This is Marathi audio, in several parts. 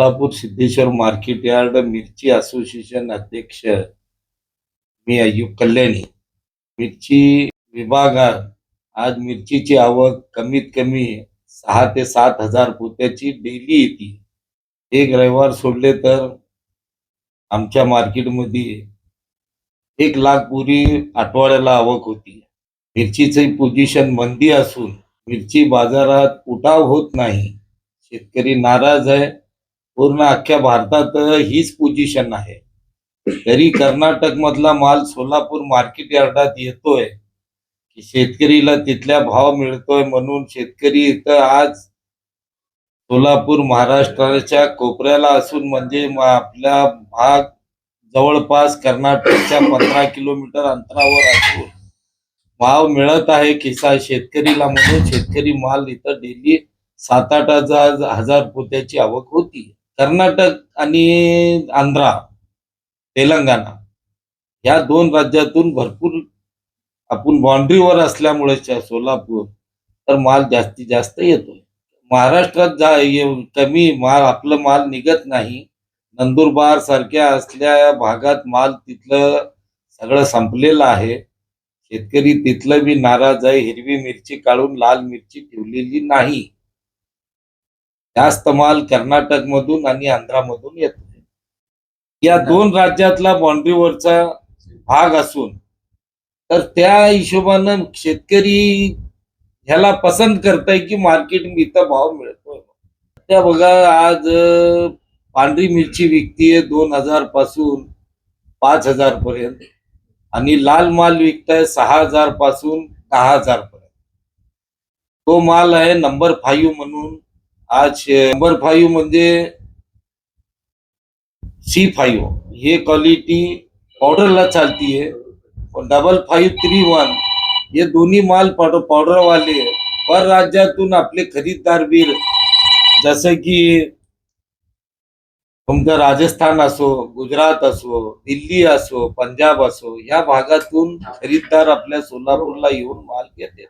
सोलापूर सिद्धेश्वर मार्केट यार्ड मिरची असोसिएशन अध्यक्ष मी अय्यूब कल्याणी. मिरची विभागात आज मिरचीची आवक कमीत कमी सहा ते सात हजार पोत्याची डेली येते. एक रविवार सोडले तर आमच्या मार्केटमध्ये एक लाख पुरी आठवड्याला आवक होती. मिरचीचे पोझिशन मंदी असून मिरची बाजारात उठाव होत नाही. शेतकरी नाराज आहे. पूर्ण अख्ख्या भारतात हीच पोझिशन आहे. तरी कर्नाटक मधला माल सोलापूर मार्केट यार्डात येतोय की शेतकरीला तिथल्या भाव मिळतोय म्हणून शेतकरी इथं आज सोलापूर महाराष्ट्राच्या कोपऱ्याला असून म्हणजे आपला भाग जवळपास कर्नाटकच्या पंधरा किलोमीटर अंतरावर असून भाव मिळत आहे किसा शेतकरीला म्हणून. शेतकरी माल इथं डेली सात आठ हजार हजार पोत्याची आवक होती कर्नाटक आणि आंध्रा तेलंगणा या दोन राज्यातून भरपूर आपण बाउंड्रीवर असल्यामुळे सोलापूर तर माल जास्तीत जास्त येतोय. महाराष्ट्रात जा ये- कमी माल आपलं माल निघत नाही. नंदुरबार सारख्या असल्या भागात माल तिथलं सगळं संपलेलं आहे. शेतकरी तिथलं बी नाराज आहे. हिरवी मिरची काढून लाल मिरची ठेवलेली नाही. जास्त माल कर्नाटक मधून आणि आंध्रामधून येतो. या दोन राज्यातला बाउंड्रीवरचा भाग असून तर त्या हिशोबानं शेतकरी ह्याला पसंत करताय की मार्केट इथं भाव मिळतोय. त्या बघा आज पांढरी मिरची विकतीये दोन हजारपासून पाच हजार पर्यंत आणि लाल माल विकताय सहा हजारपासून दहा हजार पर्यंत. तो माल आहे नंबर फाईव्ह म्हणून आज नंबर फाईव्ह म्हणजे सी फाईव्ह. हे क्वालिटी पावडरला चालतीये. डबल फाईव्ह थ्री वन हे दोन्ही माल पावडर पावडरवाले पर राज्यातून आपले खरीददार बीर जसं की तुमचं राजस्थान असो गुजरात असो दिल्ली असो पंजाब असो या भागातून खरीददार आपल्या सोलापूरला येऊन माल घेते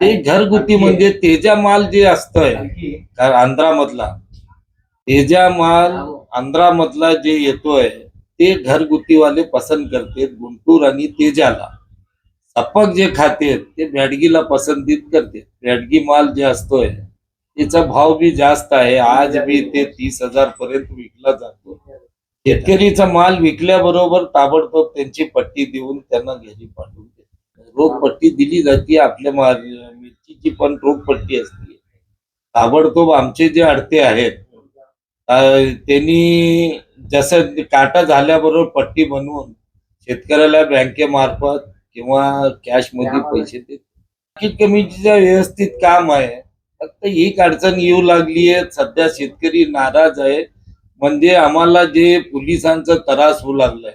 ते घरगुती म्हणजे तेजा माल जे असतंय कारण आंध्रामधला तेजा माल आंध्रामधला जे येतोय ते घरगुतीवाले पसंत करते गुंटूर आणि तेजाला. सपक जे खाते ते बॅडगीला पसंतीत करते बॅडगी माल जे असतोय त्याचा भाव बी जास्त आहे. आज बी ते तीस हजार पर्यंत विकला जातो. शेतकरीचा माल विकल्याबरोबर ताबडतोब त्यांची पट्टी देऊन त्यांना घरी पाठवून देते रोगपट्टी दिली जाते आपल्या मिरचीची पण रोगपट्टी असते. ताबडतोब आमचे जे अडते आहेत त्यांनी जसं काटा झाल्याबरोबर पट्टी बनवून शेतकऱ्याला बँकेमार्फत किंवा कॅशमध्ये पैसे देते कमिटीचं व्यवस्थित काम आहे. फक्त ही अडचण येऊ लागली आहे सध्या शेतकरी नाराज आहे म्हणजे आम्हाला जे पोलिसांचा त्रास होऊ लागलाय.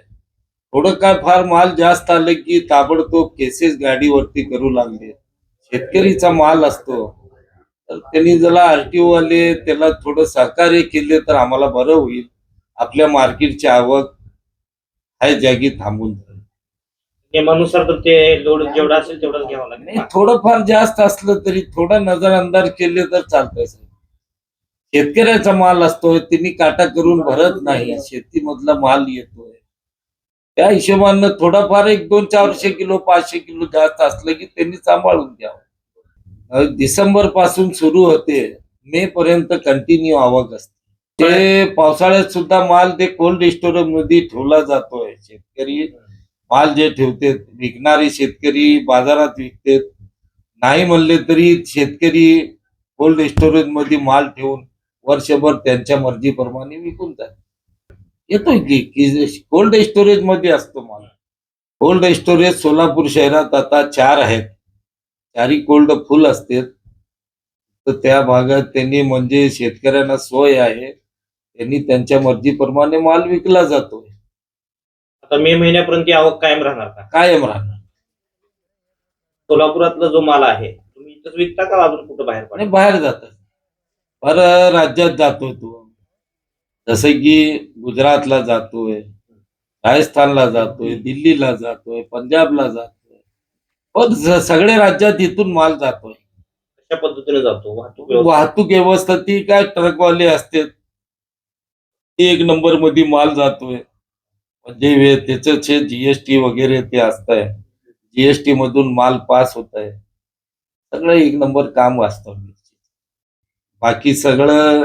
थोडं काय फार माल जास्त आलं की ताबडतोब केसेस गाडीवरती करू लागले शेतकरीचा माल असतो. तर त्यांनी जरा आरटीओ वाले त्याला थोडं सहकार्य केले तर आम्हाला बरं होईल. आपल्या मार्केटची आवक ह्या जागी थांबून जाईल. नियमानुसार तर ते लोड जेवढा असेल तेवढाच घ्यावं लागेल नाही थोडंफार जास्त असलं तरी थोडं नजर अंदाज केले तर चालतंय साहेब. शेतकऱ्याचा माल असतोय त्यांनी काटा करून भरत नाही. शेतीमधला माल येतोय. त्या हिशोबानं थोडाफार एक दोन चारशे किलो पाचशे किलो जास्त असलं की त्यांनी सांभाळून द्यावं डिसेंबरपासून सुरू होते. मे पर्यंत कंटिन्यू आवक असते. ते पावसाळ्यात सुद्धा माल ते कोल्ड स्टोरेजमध्ये ठेवला जातोय. शेतकरी माल जे ठेवते विकणारे शेतकरी बाजारात विकतेत. नाही म्हणले तरी शेतकरी कोल्ड स्टोरेजमध्ये माल ठेवून वर्षभर त्यांच्या मर्जीप्रमाणे विकून जातात. येतोय की की कोल्ड स्टोरेजमध्ये असतो माल. कोल्ड स्टोरेज सोलापूर शहरात आता चार आहेत. चारही कोल्ड फुल असते तर त्या भागात त्यांनी म्हणजे शेतकऱ्यांना सोय आहे. त्यांनी त्यांच्या मर्जीप्रमाणे माल विकला जातो आता मे महिन्यापर्यंत आवक कायम राहणार का? कायम राहणार. सोलापुरातला जो माल आहे तुम्ही विकता का अजून कुठं बाहेर बाहेर जातात. पर राज्यात जातो तो. जसं की गुजरातला जातोय राजस्थानला जातोय दिल्लीला जातोय पंजाबला जातोय. पण स- सगळ्या राज्यात इथून माल जातोय. कशा पद्धतीने जातो? वाहतूक व्यवस्था? वाहतूक व्यवस्था ती काय ट्रकवाले असतात एक नंबरमध्ये माल जातोय. म्हणजे त्याचं जीएसटी वगैरे ते असतंय. जीएसटी मधून माल पास होत आहे सगळं एक नंबर काम वाचतं बाकी सगळं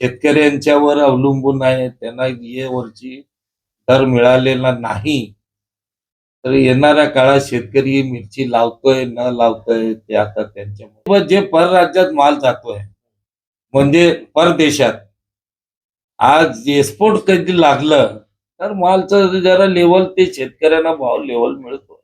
शेतकऱ्यांच्यावर अवलंबून आहे त्यांना ये वरची दर मिळालेला नाही. तर येणाऱ्या काळात शेतकरी मिरची लावतोय न लावतोय ते आता त्यांच्या जे परराज्यात माल जातोय म्हणजे परदेशात आज एक्सपोर्ट कधी लागलं तर मालचं जरा लेवल ते शेतकऱ्यांना भाव लेवल मिळतो.